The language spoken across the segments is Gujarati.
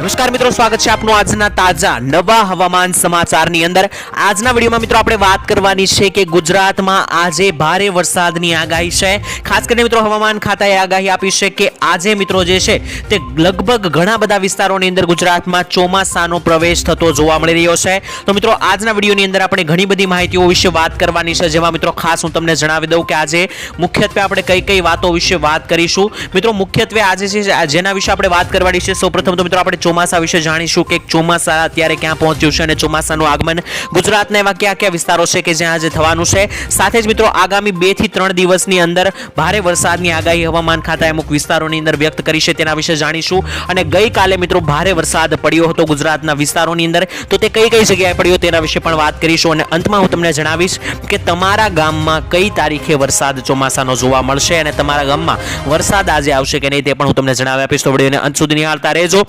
નમસ્કાર મિત્રો, સ્વાગત છે આપનું આજના તાજા નવા હવામાન સમાચારની અંદર. આજના વિડીયોમાં મિત્રો આપણે વાત કરવાની છે કે ગુજરાતમાં આજે ભારે વરસાદની આગાહી છે. ખાસ કરીને મિત્રો હવામાન ખાતાએ આગાહી આપી છે કે આજે મિત્રો જે છે તે લગભગ ઘણા બધા વિસ્તારોની અંદર ગુજરાતમાં ચોમાસાનો પ્રવેશ થતો જોવા મળી રહ્યો છે. તો મિત્રો, આજના વિડીયોની અંદર આપણે ઘણી બધી માહિતીઓ વિશે વાત કરવાની છે. જેમાં મિત્રો ખાસ હું તમને જણાવી દઉં કે આજે મુખ્યત્વે આપણે કઈ કઈ વાતો વિશે વાત કરીશું. મિત્રો, મુખ્યત્વે આજે છે, જેના વિશે આપણે વાત કરવાની છે, સૌપ્રથમ તો મિત્રો આપણે ચોમાસા વિશે જાણીશું કે ચોમાસા અત્યારે ક્યાં પહોંચ્યું છે અને ચોમાસાનું આગમન ગુજરાતના એવા કયા કયા વિસ્તારો છે કે જ્યાં આજે થવાનું છે. સાથે જ મિત્રો, આગામી બેથી ત્રણ દિવસની અંદર ભારે વરસાદની આગાહી હવામાન ખાતાએ અમુક વિસ્તારોની અંદર વ્યક્ત કરી છે. તેના વિશે જાણીશું. અને ગઈકાલે મિત્રો, ભારે વરસાદ પડ્યો હતો ગુજરાતના વિસ્તારોની અંદર. તો તે કઈ કઈ જગ્યાએ પડ્યો તેના વિશે પણ વાત કરીશું. અને અંતમાં હું તમને જણાવીશ કે તમારા ગામમાં કઈ તારીખે વરસાદ ચોમાસાનો જોવા મળશે અને તમારા ગામમાં વરસાદ આજે આવશે કે નહીં તે પણ હું તમને જણાવી આપીશ. તો વિડીયોને અંત સુધી નિહાળતા રહેજો.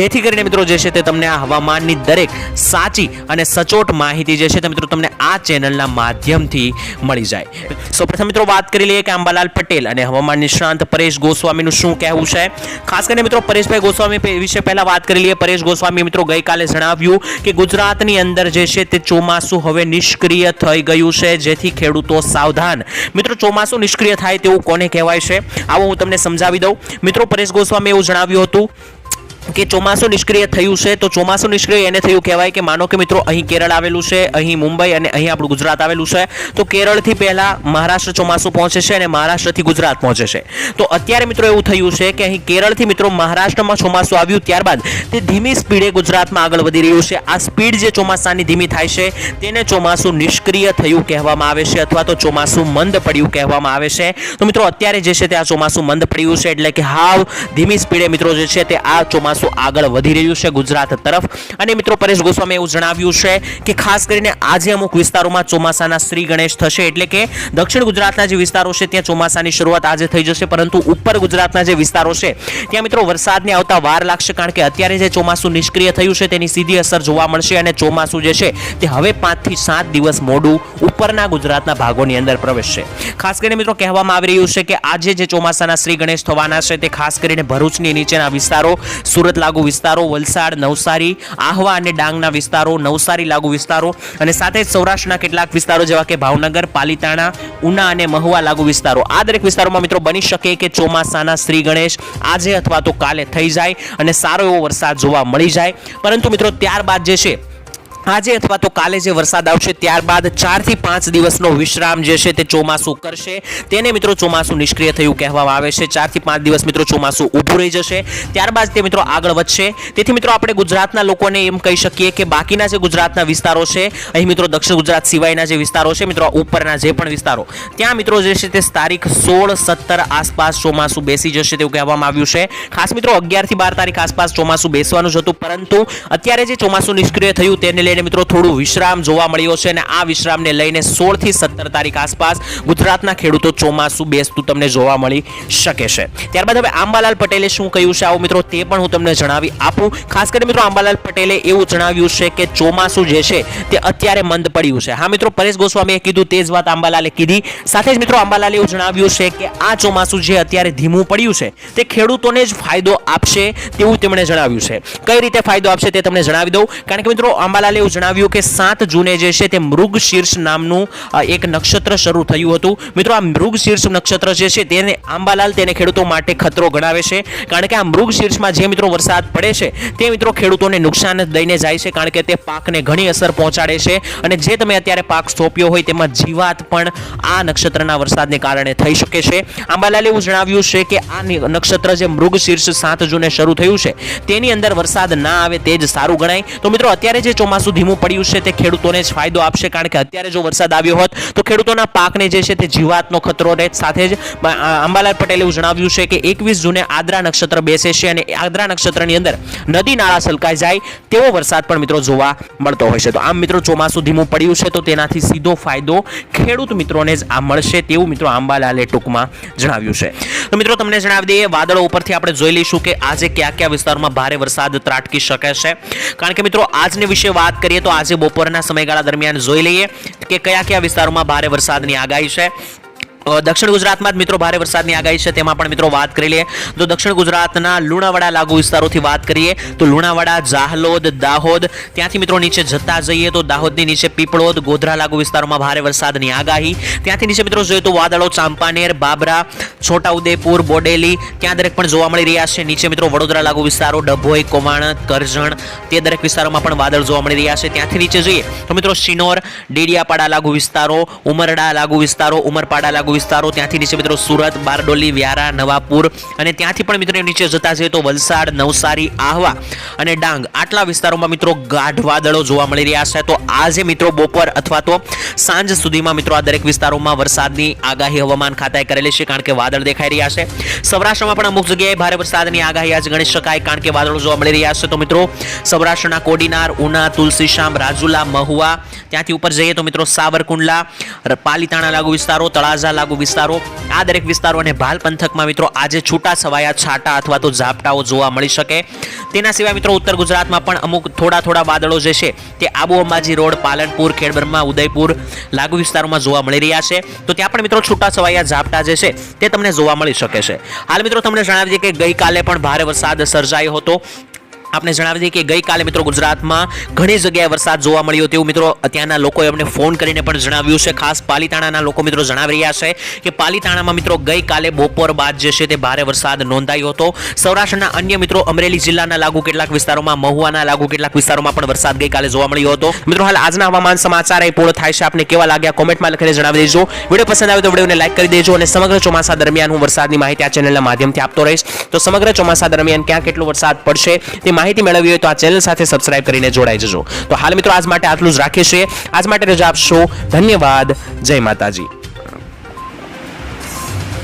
જેથી કરીને મિત્રો જે છે તે તમને આ હવામાનની દરેક સાચી અને સચોટ માહિતી જે છે તે મિત્રો તમને આ ચેનલના માધ્યમથી મળી જાય. સૌપ્રથમ મિત્રો વાત કરી લઈએ કે અંબાલાલ પટેલ અને હવામાન નિષ્ણાંત પરેશ ગોસ્વામીનું શું કહેવું છે? ખાસ કરીને મિત્રો પરેશભાઈ ગોસ્વામી વિશે પહેલાં વાત કરી લઈએ. પરેશ ગોસ્વામી મિત્રો ગઈકાલે જણાવ્યું કે ગુજરાતની અંદર જે છે તે ચોમાસું હવે નિષ્ક્રિય થઈ ગયું છે, જેથી ખેડૂતો સાવધાન. મિત્રો ચોમાસું નિષ્ક્રિય થાય તેવું કોને કહેવાય છે? આવો હું તમને સમજાવી દઉં. મિત્રો પરેશ ગોસ્વામી એવું જણાવ્યું હતું કે ચોમાસું નિષ્ક્રિય થયું છે, તો ચોમાસું નિષ્ક્રિય એને થયું કહેવાય કે માનો કે મિત્રો, અહીં કેરળ આવેલું છે, અહીં મુંબઈ અને અહીં આપણું ગુજરાત આવેલું છે, તો કેરળથી પહેલાં મહારાષ્ટ્ર ચોમાસું પહોંચે છે અને મહારાષ્ટ્રથી ગુજરાત પહોંચે છે. તો અત્યારે મિત્રો એવું થયું છે કે અહીં કેરળથી મિત્રો મહારાષ્ટ્રમાં ચોમાસું આવ્યું ત્યારબાદ તે ધીમી સ્પીડે ગુજરાતમાં આગળ વધી રહ્યું છે. આ સ્પીડ જે ચોમાસાની ધીમી થાય છે, તેને ચોમાસું નિષ્ક્રિય થયું કહેવામાં આવે છે અથવા તો ચોમાસું મંદ પડ્યું કહેવામાં આવે છે. તો મિત્રો અત્યારે જે છે તે આ ચોમાસું મંદ પડ્યું છે, એટલે કે હાવ ધીમી સ્પીડે મિત્રો જે છે તે આ ચોમાસું આગળ વધી રહ્યું છે ગુજરાત તરફ? અને મિત્રો પરેશ ગોસ્વામી એવું જણાવ્યું છે કે ખાસ કરીને આજે અમુક વિસ્તારોમાં ચોમાસાના શ્રી ગણેશ થશે એટલે કે દક્ષિણ ગુજરાતના જે વિસ્તારો છે ત્યાં ચોમાસાની શરૂઆત આજે થઈ જશે, પરંતુ ઉપર ગુજરાતના જે વિસ્તારો છે, ત્યાં મિત્રો વરસાદને આવતા વાર લાગશે કારણ કે અત્યારે જે ચોમાસું નિષ્ક્રિય થયું છે તેની સીધી અસર જોવા મળશે અને ચોમાસું જે છે તે હવે પાંચથી સાત દિવસ મોડું ઉપરના ગુજરાતના ભાગોની અંદર પ્રવેશશે. ખાસ કરીને મિત્રો કહેવામાં આવી રહ્યું છે કે આજે જે ચોમાસાના શ્રી ગણેશ થવાના છે તે ખાસ કરીને ભરૂચની નીચેના વિસ્તારો, સુરત લાગુ વિસ્તારો, વલસાડ, નવસારી, આહવા અને ડાંગના વિસ્તારો, નવસારી લાગુ વિસ્તારો અને સાથે જ સૌરાષ્ટ્રના કેટલાક વિસ્તારો જેવા કે ભાવનગર, પાલીતાણા, ઉના અને મહુવા લાગુ વિસ્તારો. આ દરેક વિસ્તારોમાં મિત્રો બની શકે કે ચોમાસાના શ્રી ગણેશ આજે અથવા તો કાલે થઈ જાય અને સારો એવો વરસાદ જોવા મળી જાય. પરંતુ મિત્રો ત્યારબાદ જે છે આજે અથવા તો કાલે જે વરસાદ આવશે ત્યારબાદ ચારથી પાંચ દિવસનો વિશ્રામ જે છે તે ચોમાસું કરશે. તેને મિત્રો ચોમાસું નિષ્ક્રિય થયું કહેવામાં આવે છે. ચારથી પાંચ દિવસ મિત્રો ચોમાસું ઊભું રહી જશે. ત્યારબાદ તે મિત્રો આગળ વધશે. તેથી મિત્રો આપણે ગુજરાતના લોકોને એમ કહી શકીએ કે બાકીના જે ગુજરાતના વિસ્તારો છે, અહીં મિત્રો દક્ષિણ ગુજરાત સિવાયના જે વિસ્તારો છે, મિત્રો ઉપરના જે પણ વિસ્તારો, ત્યાં મિત્રો જે છે તે તારીખ સોળ સત્તર આસપાસ ચોમાસું બેસી જશે તેવું કહેવામાં આવ્યું છે. ખાસ મિત્રો અગિયારથી બાર તારીખ આસપાસ ચોમાસું બેસવાનું જ હતું, પરંતુ અત્યારે જે ચોમાસું નિષ્ક્રિય થયું, તેને લઈને મિત્રો થોડું વિશ્રામ જોવા મળ્યો છે અને આ વિશ્રામને લઈને સોળથી સત્તર તારીખ આસપાસ ગુજરાતના ખેડૂતો ચોમાસું બેસતું તમને જોવા મળી શકે છે. ત્યારબાદ હવે આંબાલાલ પટેલે શું કહ્યું છે? આવું મિત્રો તે પણ હું તમને જણાવી આપું. ખાસ કરીને મિત્રો આંબાલાલ પટેલે એવું જણાવ્યું છે કે ચોમાસું જે છે તે અત્યારે મંદ પડ્યું છે. હા મિત્રો, પરેશ ગોસ્વામીએ કીધું તે જ વાત આંબાલાલે કીધી. સાથે જ મિત્રો આંબાલાલે એવું જણાવ્યું છે કે આ ચોમાસું જે અત્યારે ધીમું પડ્યું છે તે ખેડૂતોને જ ફાયદો આપશે તેવું તેમણે જણાવ્યું છે. કઈ રીતે ફાયદો આપશે તે તમને જણાવી દઉં. કારણ કે મિત્રો આંબાલાલે એવું જણાવ્યું કે સાત જૂને જે છે તે મૃગ શીર્ષ નામનું એક નક્ષત્ર શરૂ થયું હતું. મિત્રો, આ મૃગ શીર્ષ નક્ષત્ર જે છે તેને આંબાલાલ તેને ખેડૂતો માટે ખતરો ગણાવે છે. કારણ કે આ મૃગ શીર્ષમાં જે મિત્રો વરસાદ પડે છે, તે મિત્રો ખેડૂતોને નુકસાન દઈને જાય છે, કારણ કે તે પાકને ઘણી અસર પહોંચાડે છે. અને જે તમે અત્યારે પાક સોંપ્યો હોય તેમાં જીવાત પણ આ નક્ષત્રના વરસાદને કારણે થઈ શકે છે. આંબાલાલે એવું જણાવ્યું છે કે આ નક્ષત્ર જે મૃગ શીર્ષ સાત જૂને શરૂ થયું છે, તેની અંદર વરસાદ ના આવે તે જ સારું ગણાય. તો મિત્રો, અત્યારે જે ચોમાસું ધીમું પડ્યું છે તે ખેડૂતોને જ ફાયદો આપશે, કારણ કે અત્યારે જો વરસાદ આવ્યો હોત, તો ખેડૂતોના પાકને જે છે તે જીવાતનો ખતરો રહે. સાથે જ અંબાલાલ પટેલે એવું જણાવ્યું છે કે એકવીસ જૂને આદ્રા નક્ષત્ર બેસે છે અને આદ્રા નક્ષત્રની અંદર નદી નાળા છલકાઈ જાય, તેવો વરસાદ પણ મિત્રો જોવા મળતો હોય છે. તો આમ મિત્રો ચોમાસું ધીમું પડ્યું છે, તો તેનાથી સીધો ફાયદો ખેડૂત મિત્રોને જ આ મળશે તેવું મિત્રો આંબાલાલે ટૂંકમાં જણાવ્યું છે. તો મિત્રો તમને જણાવી દઈએ, વાદળો ઉપરથી આપણે જોઈ લઈશું કે આજે કયા કયા વિસ્તારમાં ભારે વરસાદ ત્રાટકી શકે છે. કારણ કે મિત્રો, આજને વિશે વાત કરીએ તો આજે બપોરના સમયગાળા દરમિયાન જોઈ લઈએ કે કયા કયા વિસ્તારોમાં ભારે વરસાદની આગાહી છે. દક્ષિણ ગુજરાતમાં જ મિત્રો ભારે વરસાદની આગાહી છે, તેમાં પણ મિત્રો વાત કરી લઈએ. તો દક્ષિણ ગુજરાતના લુણાવાડા લાગુ વિસ્તારોથી વાત કરીએ, તો લુણાવાડા, જાહલોદ, દાહોદ, ત્યાંથી મિત્રો નીચે જતા જઈએ, તો દાહોદની નીચે પીપળોદ, ગોધરા લાગુ વિસ્તારોમાં ભારે વરસાદની આગાહી. ત્યાંથી નીચે મિત્રો જોઈએ તો વાદળો ચાંપાનેર, બાબરા, છોટાઉદેપુર, બોડેલી, ત્યાં દરેક પણ જોવા મળી રહ્યા છે. નીચે મિત્રો વડોદરા લાગુ વિસ્તારો, ડભોઈ, કોમાણ, કરજણ, તે દરેક વિસ્તારોમાં પણ વાદળ જોવા મળી રહ્યા છે. ત્યાંથી નીચે જોઈએ તો મિત્રો શિનોર, ડેડિયાપાડા લાગુ વિસ્તારો, ઉમરડા લાગુ વિસ્તારો, ઉમરપાડા લાગુ વિસ્તારો. ત્યાંથી નીચે મિત્રો સુરત, બારડોલી, વ્યારા, નવાપુર અને ત્યાંથી પણ મિત્રો નીચે જતા જઈએ તો વલસાડ, નવસારી, આહવા અને ડાંગ. આટલા વિસ્તારોમાં મિત્રો ગાઢ વાદળો જોવા મળી રહ્યા છે. તો આજે મિત્રો બપોર અથવા તો સાંજ સુધીમાં મિત્રો આ દરેક વિસ્તારોમાં વરસાદની આગાહી હવામાન ખાતાએ કરેલી છે કારણ કે વાદળ દેખાઈ રહ્યા છે. સૌરાષ્ટ્રમાં પણ અમુક જગ્યાએ ભારે વરસાદની આગાહી આજે ગણી શકાય કારણ કે વાદળો જોવા મળી રહ્યા છે. તો મિત્રો સૌરાષ્ટ્રના કોડીનાર, ઉના તુલસીશામ રાજુલા, મહુવા, ત્યાંથી ઉપર જઈએ તો મિત્રો સાવરકુંડલા, પાલીતાણા લાગુ વિસ્તારો, તળાજા લાગુ વિસ્તારો. આ દરેક વિસ્તારો અને ભાલ પંથકમાં મિત્રો આજે છૂટા છવાયા, છાંટા અથવા તો ઝાપટાઓ જોવા મળી શકે. તેના સિવાય મિત્રો ઉત્તર ગુજરાતમાં પણ અમુક થોડા થોડા વાદળો જે છે તે આબુ અંબાજી રોડ, પાલનપુર, ખેડબ્રહ્મા, ઉદયપુર લાગુ વિસ્તારોમાં જોવા મળી રહ્યા છે. તો ત્યાં પણ મિત્રો છૂટા છવાયા, ઝાપટા જે છે તે તમને જોવા મળી શકે છે. હાલ મિત્રો તમને જણાવી દઈએ કે ગઈકાલે પણ ભારે વરસાદ સર્જાયો હતો. આપણે જણાવી દઈએ કે ગઈકાલે મિત્રો ગુજરાતમાં ઘણી જગ્યાએ વરસાદ જોવા મળ્યો તેવું મિત્રો ત્યાંના લોકોએ અમને ફોન કરીને પણ જણાવ્યું છે. ખાસ પાલીતાણાના લોકો મિત્રો જણાવી રહ્યા છે કે પાલીતાણામાં મિત્રો ગઈકાલે બપોર બાદ જે છે તે ભારે વરસાદ નોંધાયો હતો. સૌરાષ્ટ્રના અન્ય મિત્રો અમરેલી જિલ્લાના લાગુ કેટલાક વિસ્તારોમાં, મહુવાના લાગુ કેટલાક વિસ્તારોમાં પણ વરસાદ ગઈકાલે જોવા મળ્યો હતો. મિત્રો હાલ આજના હવામાન સમાચાર એ પૂર્ણ થાય છે. આપને કેવા લાગ્યા કોમેન્ટમાં લખીને જણાવી દેજો. વીડિયો પસંદ આવે તો વિડીયોને લાઈક કરી દેજો અને સમગ્ર ચોમાસા દરમિયાન હું વરસાદની માહિતી આ ચેનલના માધ્યમથી આપતો રહીશ. તો સમગ્ર ચોમાસા દરમિયાન ક્યાં કેટલો વરસાદ પડશે તે માહિતી મેળવવી હોય તો આ ચેનલ સાથે સબસ્ક્રાઇબ કરીને જોડાઈ જજો. તો હાલ મિત્રો આજ માટે આટલું જ રાખીએ છીએ. આજ માટે રજા આપશો. ધન્યવાદ. જય માતાજી.